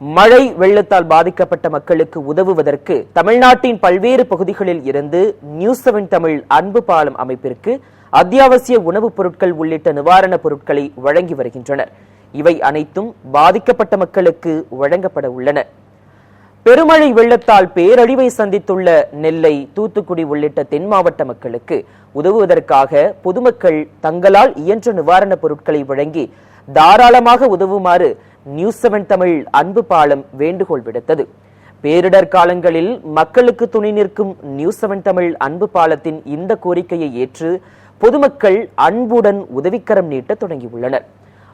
மழை வெள்ளத்தால் பாதிக்கப்பட்ட மக்களுக்கு உதவுவதற்கு தமிழ்நாட்டின் பல்வேறு பகுதிகளில் இருந்து நியூஸ் செவன் தமிழ் அன்பு பாலம் அமைப்பிற்கு அத்தியாவசிய உணவுப் பொருட்கள் உள்ளிட்ட நிவாரணப் பொருட்களை வழங்கி வருகின்றனர். இவை அனைத்தும் பாதிக்கப்பட்ட மக்களுக்கு வழங்கப்பட உள்ளன. பெருமழை வெள்ளத்தால் பேரழிவை சந்தித்துள்ள நெல்லை தூத்துக்குடி உள்ளிட்ட தென் மாவட்ட மக்களுக்கு உதவுவதற்காக பொதுமக்கள் தங்களால் இயன்ற நிவாரணப் பொருட்களை வழங்கி தாராளமாக உதவுமாறு நியூஸ் செவன் தமிழ் அன்பு பாலம் வேண்டுகோள் விடுத்தது. பேரிடர் காலங்களில் மக்களுக்கு துணை நிற்கும் நியூஸ் செவன் தமிழ் அன்பு பாலத்தின் இந்த கோரிக்கையை ஏற்று பொதுமக்கள் அன்புடன் உதவிக்கரம் நீட்ட தொடங்கியுள்ளனர்.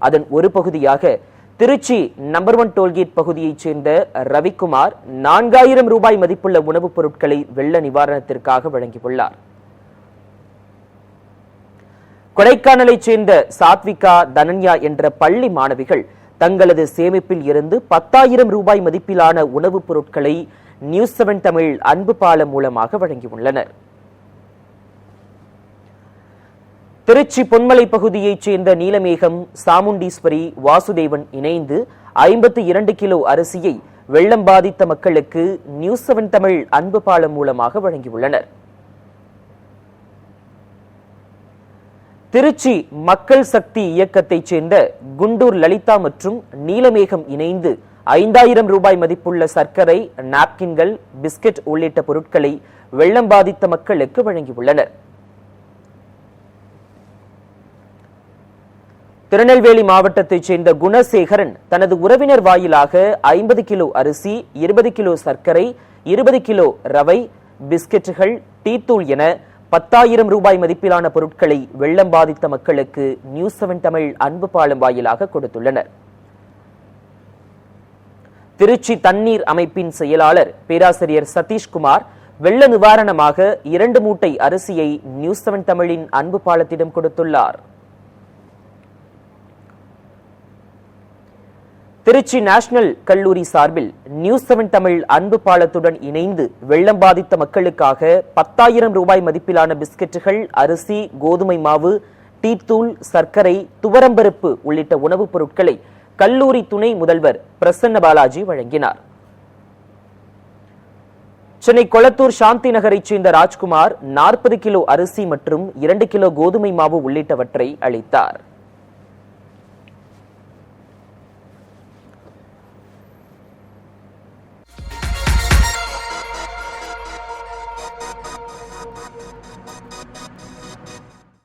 அதன் ஒரு பகுதியாக திருச்சி நம்பர் ஒன் டோல்கேட் பகுதியைச் சேர்ந்த ரவிக்குமார் நான்காயிரம் ரூபாய் மதிப்புள்ள உணவுப் பொருட்களை வெள்ள நிவாரணத்திற்காக வழங்கியுள்ளார். கொடைக்கானலைச் சேர்ந்த சாத்விகா தனன்யா என்ற பள்ளி மாணவிகள் தங்களது சேமிப்பில் இருந்து பத்தாயிரம் ரூபாய் மதிப்பிலான உணவுப் பொருட்களை நியூஸ் செவன் தமிழ் அன்பு பாலம் மூலமாக வழங்கியுள்ளனர். திருச்சி பொன்மலை பகுதியைச் சேர்ந்த நீலமேகம் சாமுண்டீஸ்வரி வாசுதேவன் இணைந்து ஐம்பத்தி இரண்டு கிலோ அரிசியை வெள்ளம் பாதித்த மக்களுக்கு நியூஸ் செவன் தமிழ் அன்பு பாலம் மூலமாக வழங்கியுள்ளனர். திருச்சி மக்கள் சக்தி இயக்கத்தைச் சேர்ந்த குண்டூர் லலிதா மற்றும் நீலமேகம் இணைந்து ஐந்தாயிரம் ரூபாய் மதிப்புள்ள சர்க்கரை நாப்கின்கள் பிஸ்கட் உள்ளிட்ட பொருட்களை வெள்ளம் பாதித்த மக்களுக்கு வழங்கியுள்ளனர். திருநெல்வேலி மாவட்டத்தைச் சேர்ந்த குணசேகரன் தனது உறவினர் வாயிலாக ஐம்பது கிலோ அரிசி இருபது கிலோ சர்க்கரை இருபது கிலோ ரவை பிஸ்கெட்டுகள் டீத்தூள் என பத்தாயிரம் ரூபாய் மதிப்பிலான பொருட்களை வெள்ளம் பாதித்த மக்களுக்கு நியூஸ் செவன் தமிழ் அன்பு பாலம் வாயிலாக கொடுத்துள்ளனர். திருச்சி தண்ணீர் அமைப்பின் செயலாளர் பேராசிரியர் சதீஷ்குமார் வெள்ள நிவாரணமாக இரண்டு மூட்டை அரிசியை நியூஸ் செவன் தமிழின் அன்பு பாலத்திடம் கொடுத்துள்ளார். திருச்சி நேஷனல் கல்லூரி சார்பில் நியூஸ் செவன் தமிழ் அன்பு பாலத்துடன் இணைந்து வெள்ளம் பாதித்த மக்களுக்காக பத்தாயிரம் ரூபாய் மதிப்பிலான பிஸ்கெட்டுகள் அரிசி கோதுமை மாவு டீத்தூள் சர்க்கரை துவரம்பருப்பு உள்ளிட்ட உணவுப் பொருட்களை கல்லூரி துணை முதல்வர் பிரசன்ன பாலாஜி வழங்கினார். சென்னை கொளத்தூர் சாந்தி நகரைச் சேர்ந்த ராஜ்குமார் நாற்பது கிலோ அரிசி மற்றும் இரண்டு கிலோ கோதுமை மாவு உள்ளிட்டவற்றை அளித்தார்.